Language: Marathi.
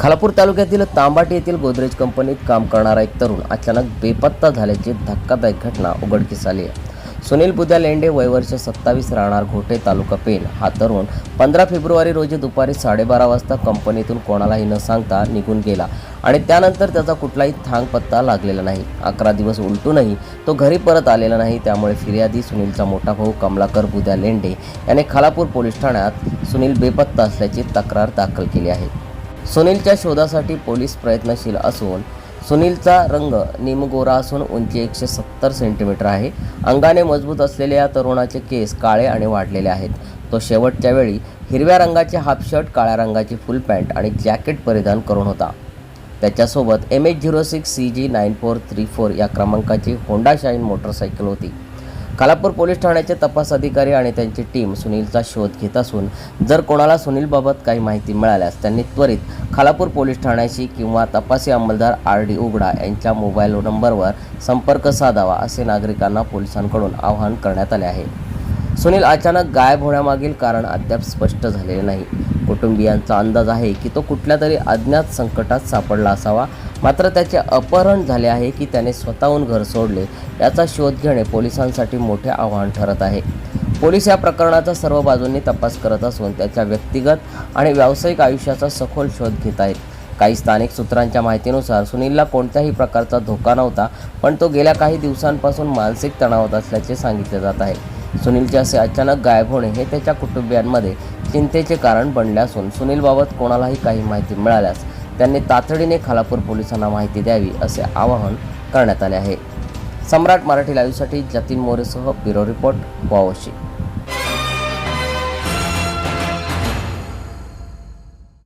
खालापूर तालुक्यातील तांबाटी येथील गोदरेज कंपनीत काम करणारा एक तरुण अचानक बेपत्ता झाल्याची धक्कादायक घटना उघडकीस आली आहे. सुनील बुद्या लेंडे वयवर्ष सत्तावीस राहणार घोटे तालुका पेन हा तरुण पंधरा फेब्रुवारी रोजी दुपारी साडेबारा वाजता कंपनीतून कोणालाही न सांगता निघून गेला आणि त्यानंतर त्याचा कुठलाही थांग पत्ता लागलेला नाही. अकरा दिवस उलटूनही तो घरी परत आलेला नाही. त्यामुळे फिर्यादी सुनीलचा मोठा भाऊ कमलाकर बुद्या लेंडे याने खालापूर पोलीस ठाण्यात सुनील बेपत्ता असल्याची तक्रार दाखल केली आहे. सुनीलच्या शोधासाठी पोलीस प्रयत्नशील असून सुनीलचा रंग निमगोरा असून उंची एकशे सत्तर सेंटीमीटर आहे. अंगाने मजबूत असलेले या तरुणाचे केस काळे आणि वाढलेले आहेत. तो शेवटच्या वेळी हिरव्या रंगाचे हाफ शर्ट काळ्या रंगाची फुल पॅन्ट आणि जॅकेट परिधान करून होता. त्याच्यासोबत M H zero six C G nine four three four या क्रमांकाची होंडा शाईन मोटरसायकल होती. खालापूर पोलीस ठाण्याचे तपास अधिकारी आणि त्यांची टीम सुनीलचा शोध घेत असून जर कोणाला सुनीलबाबत काही माहिती मिळाल्यास त्यांनी त्वरित खालापूर पोलीस ठाण्याशी किंवा तपासी अंमलदार आर डी उघडा यांच्या मोबाईल नंबरवर संपर्क साधावा असे नागरिकांना पोलिसांकडून आवाहन करण्यात आले आहे. सुनील अचानक गायब होण्यामागील कारण अद्याप स्पष्ट झालेले नाही. कुटुंबियांचा अंदाज आहे की तो कुठल्या तरी अज्ञात संकटात सापडला असावा. मात्र त्याचे अपहरण झाले आहे की त्याने स्वतःहून घर सोडले याचा शोध घेणे पोलिसांसाठी मोठे आव्हान ठरत आहे. पोलीस या प्रकरणाचा सर्व बाजूंनी तपास करत असून त्याच्या व्यक्तिगत आणि व्यावसायिक आयुष्याचा सखोल शोध घेत आहेत. काही स्थानिक सूत्रांच्या माहितीनुसार सुनीलला कोणत्याही प्रकारचा धोका नव्हता पण तो गेल्या काही दिवसांपासून मानसिक तणावात असल्याचे सांगितले जात आहे. सुनीलचे असे अचानक गायब होणे हे त्याच्या कुटुंबियांमध्ये चिंतेचे कारण बनले असून सुनीलबाबत कोणालाही काही माहिती मिळाल्यास त्यांनी तातडीने खालापूर पोलिसांना माहिती द्यावी असे आवाहन करण्यात आले आहे. सम्राट मराठी लाईव्हसाठी जतीन मोरेसह ब्युरो रिपोर्ट वावशी.